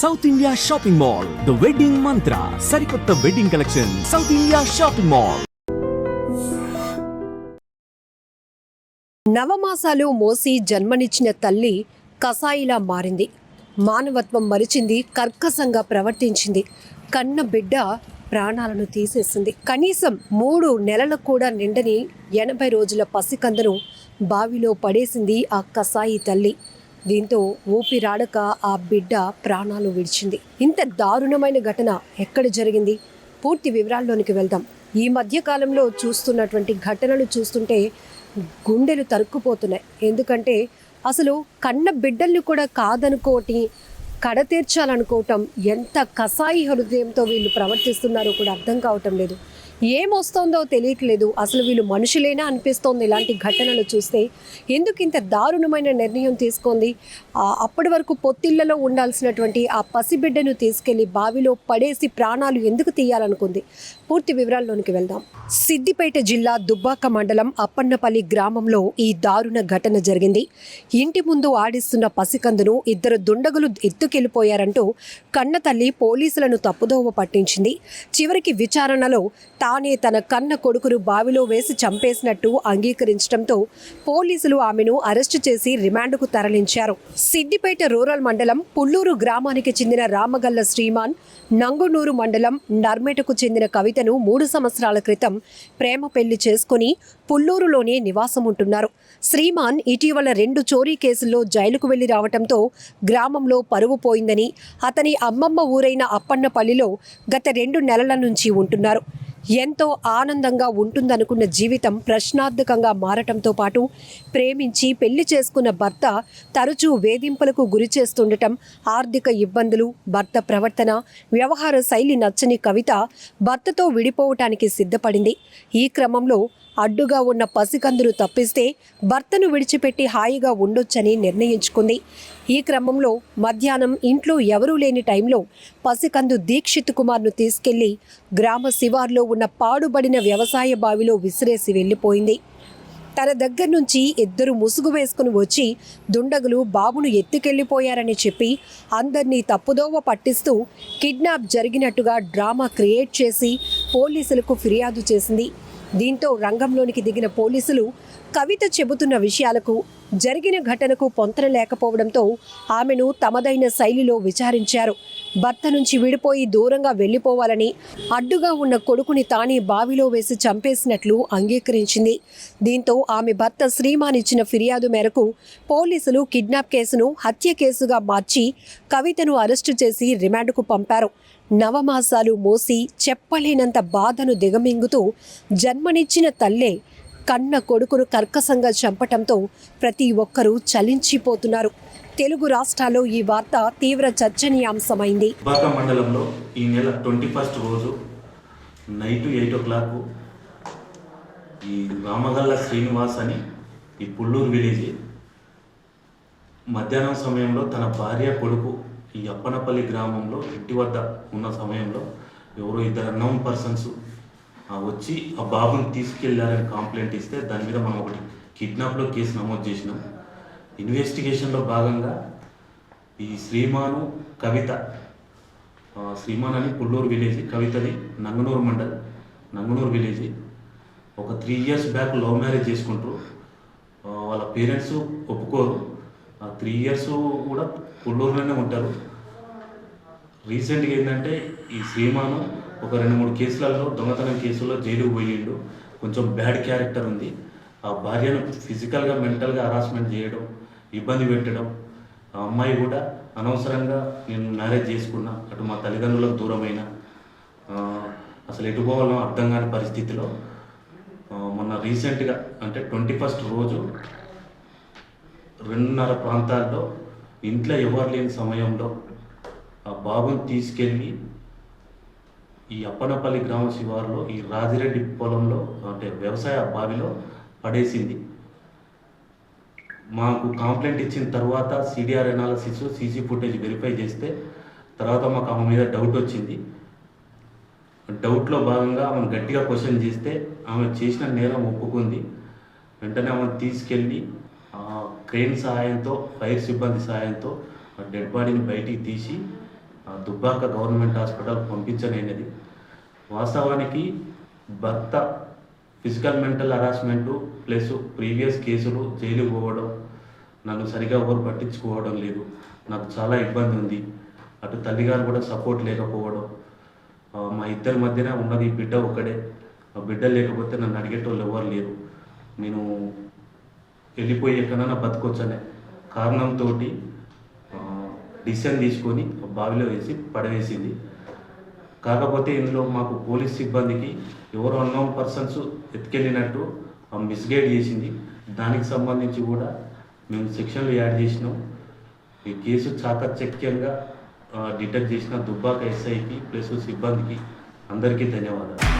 South India shopping mall the wedding Mantra సరికొత్త wedding collection South India shopping mall నవమాసాలు మోసి జన్మనిచ్చిన తల్లి కసాయిలా మారింది. మానవత్వం మరిచింది కర్కశంగా ప్రవర్తించింది. కన్న బిడ్డ ప్రాణాలను తీసేసింది. కనీసం మూడు నెలలకు కూడా నిండని ఎనభై రోజుల పసికందను బావిలో పడేసింది ఆ కసాయి తల్లి. దీంతో ఊపిరాడక ఆ బిడ్డ ప్రాణాలు విడిచింది. ఇంత దారుణమైన ఘటన ఎక్కడ జరిగింది? పూర్తి వివరాల్లోనికి వెళ్దాం. ఈ మధ్య కాలంలో చూస్తున్నటువంటి ఘటనలు చూస్తుంటే గుండెలు తరుక్కుపోతున్నాయి. ఎందుకంటే అసలు కన్న బిడ్డల్ని కూడా కాదనుకోటి కడతీర్చాలనుకోవటం ఎంత కసాయి హృదయంతో వీళ్ళు ప్రవర్తిస్తున్నారో కూడా అర్థం కావటం లేదు. ఏమొస్తోందో తెలియట్లేదు. అసలు వీళ్ళు మనుషులేనా అనిపిస్తోంది ఇలాంటి ఘటనలు చూస్తే. ఎందుకు ఇంత దారుణమైన నిర్ణయం తీసుకుంది? అప్పటి వరకు పొత్తిళ్ళలో ఉండాల్సినటువంటి ఆ పసిబిడ్డను తీసుకెళ్ళి బావిలో పడేసి ప్రాణాలు ఎందుకు తీయాలనుకుంది? పూర్తి వివరాల్లోనికి వెళ్దాం. సిద్దిపేట జిల్లా దుబ్బాక మండలం అప్పన్నపల్లి గ్రామంలో ఈ దారుణ ఘటన జరిగింది. ఇంటి ముందు ఆడిస్తున్న పసికందును ఇద్దరు దుండగులు ఎత్తుకెళ్ళిపోయారంటూ కన్న తల్లి పోలీసులను తప్పుదోవ పట్టించింది. చివరికి విచారణలో తానే తన కన్న కొడుకును బావిలో వేసి చంపేసినట్టు అంగీకరించడంతో పోలీసులు ఆమెను అరెస్టు చేసి రిమాండ్కు తరలించారు. సిద్దిపేట రూరల్ మండలం పుల్లూరు గ్రామానికి చెందిన రామగల్ల శ్రీమాన్ నంగునూరు మండలం నర్మేటకు చెందిన కవిత కవితను మూడు సంవత్సరాల క్రితం ప్రేమ పెళ్ళి చేసుకుని పుల్లూరులోనే నివాసం ఉంటున్నారు శ్రీమాన్ ఇటీవల రెండు చోరీ కేసుల్లో జైలుకు వెళ్ళి రావటంతో గ్రామంలో పరువు పోయిందని అతని అమ్మమ్మ ఊరైన అప్పన్నపల్లిలో గత రెండు నెలల నుంచి ఉంటున్నారు. ఎంతో ఆనందంగా ఉంటుందనుకున్న జీవితం ప్రశ్నార్థకంగా మారటంతో పాటు ప్రేమించి పెళ్ళి చేసుకున్న భర్త తరచూ వేధింపులకు గురి చేస్తుండటం ఆర్థిక ఇబ్బందులు భర్త ప్రవర్తన వ్యవహార శైలి నచ్చని కవిత భర్తతో విడిపోవటానికి సిద్ధపడింది. ఈ క్రమంలో అడ్డుగా ఉన్న పసికందును తప్పిస్తే భర్తను విడిచిపెట్టి హాయిగా ఉండొచ్చని నిర్ణయించుకుంది. ఈ క్రమంలో మధ్యాహ్నం ఇంట్లో ఎవరూ లేని టైంలో పసికందు దీక్షిత్ కుమార్ను తీసుకెళ్ళి గ్రామ శివార్లో ఉన్న పాడుబడిన వ్యవసాయ బావిలో విసిరేసి వెళ్ళిపోయింది. తన దగ్గర నుంచి ఇద్దరు ముసుగు వేసుకుని వచ్చి దుండగులు బాబును ఎత్తుకెళ్ళిపోయారని చెప్పి అందరినీ తప్పుదోవ పట్టిస్తూ కిడ్నాప్ జరిగినట్టుగా డ్రామా క్రియేట్ చేసి పోలీసులకు ఫిర్యాదు చేసింది. దీంతో రంగంలోనికి దిగిన పోలీసులు కవిత చెబుతున్న విషయాలకు జరిగిన ఘటనకు పొంతన లేకపోవడంతో ఆమెను తమదైన శైలిలో విచారించారు. భర్త నుంచి విడిపోయి దూరంగా వెళ్ళిపోవాలని అడ్డుగా ఉన్న కొడుకుని తానే బావిలో వేసి చంపేసినట్లు అంగీకరించింది. దీంతో ఆమె భర్త శ్రీమాన్ ఇచ్చిన ఫిర్యాదు మేరకు పోలీసులు కిడ్నాప్ కేసును హత్య కేసుగా మార్చి కవితను అరెస్టు చేసి రిమాండ్కు పంపారు. నవమాసాలు మోసి చెప్పలేనంత బాధను దిగమింగుతూ జన్మనిచ్చిన తల్లే కన్న కొడుకును కర్కశంగా చంపటంతో ప్రతి ఒక్కరూ చలించిపోతున్నారు. తెలుగు రాష్ట్రాల్లో ఈ వార్త తీవ్ర చర్చనీయాంశమైంది. దుబ్బాక మండలంలో ఈ నెల ట్వంటీ ఫస్ట్ రోజు నైట్ ఎయిట్ ఓ క్లాక్ ఈ రామగల్ల శ్రీనివాస్ అని ఈ పుల్లూరు విలేజ్ మధ్యాహ్నం సమయంలో తన భార్య కొడుకు ఈ అప్పనపల్లి గ్రామంలో ఇంటి వద్ద ఉన్న సమయంలో ఎవరో ఇద్దరు అన్నౌన్ పర్సన్స్ వచ్చి ఆ బాబుని తీసుకెళ్ళారని కంప్లైంట్ ఇస్తే దాని మీద మనం ఒకటి కిడ్నాప్లో కేసు నమోదు చేసినాం. ఇన్వెస్టిగేషన్లో భాగంగా ఈ శ్రీమాను కవిత శ్రీమాన్ అని పుల్లూరు విలేజ్ కవితది నంగనూరు మండల్ నంగనూరు విలేజ్ ఒక three years back love marriage చేసుకుంటారు. వాళ్ళ పేరెంట్స్ ఒప్పుకోరు. ఆ త్రీ ఇయర్స్ కూడా పుల్లూరులోనే ఉంటారు. రీసెంట్గా ఏంటంటే ఈ శ్రీమాను ఒక రెండు మూడు కేసులలో దొంగతనం కేసుల్లో జైలుకు పోయిండు. కొంచెం బ్యాడ్ క్యారెక్టర్ ఉంది. ఆ భార్యను ఫిజికల్గా మెంటల్గా హరాస్మెంట్ చేయడం ఇబ్బంది పెట్టడం ఆ అమ్మాయి కూడా అనవసరంగా నేను మ్యారేజ్ చేసుకున్నా అటు మా తల్లిదండ్రులకు దూరమైన. అసలు ఎటు పోవాలో అర్థం కాని పరిస్థితిలో మొన్న రీసెంట్గా అంటే ట్వంటీ ఫస్ట్ రోజు రెండున్నర ప్రాంతాల్లో ఇంట్లో ఎవరు లేని సమయంలో ఆ బాబుని తీసుకెళ్ళి ఈ అప్పనపల్లి గ్రామ శివారులో ఈ రాజిరెడ్డి పొలంలో అంటే వ్యవసాయ బావిలో పడేసింది. మాకు కంప్లైంట్ ఇచ్చిన తర్వాత CDR analysis CC footage verify చేస్తే తర్వాత మాకు ఆమె మీద డౌట్ వచ్చింది. డౌట్లో భాగంగా ఆమెను గట్టిగా క్వశ్చన్ చేస్తే ఆమె చేసిన నేరం ఒప్పుకుంది. వెంటనే ఆమెను తీసుకెళ్ళి ఆ, క్రెయిన్ సహాయంతో ఫైర్ సిబ్బంది సహాయంతో డెడ్ బాడీని బయటికి తీసి దుబ్బాక గవర్నమెంట్ హాస్పిటల్ పంపించలేనిది. వాస్తవానికి భర్త physical mental harassment plus previous కేసులు జైలు పోవడం నన్ను సరిగా ఎవరు పట్టించుకోవడం లేదు. నాకు చాలా ఇబ్బంది ఉంది. అటు తల్లిగారు కూడా సపోర్ట్ లేకపోవడం మా ఇద్దరి మధ్యన ఉన్నది ఈ బిడ్డ ఒక్కడే. ఆ బిడ్డ లేకపోతే నన్ను అడిగేటోళ్ళు ఎవరు లేరు. నేను వెళ్ళిపోయి ఎక్కడైనా బతకొచ్చనే కారణంతో డిసిషన్ తీసుకొని బావిలో వేసి పడవేసింది. కాకపోతే ఇందులో మాకు పోలీస్ సిబ్బందికి ఎవరో అన్నోన్ పర్సన్స్ ఎత్తుకెళ్ళినట్టు మిస్గైడ్ చేసింది. దానికి సంబంధించి కూడా మేము సెక్షన్లు యాడ్ చేసినాం. ఈ కేసు చాకచక్యంగా డిటెక్ట్ చేసిన దుబ్బాక ఎస్ఐకి ప్లస్ సిబ్బందికి అందరికీ ధన్యవాదాలు.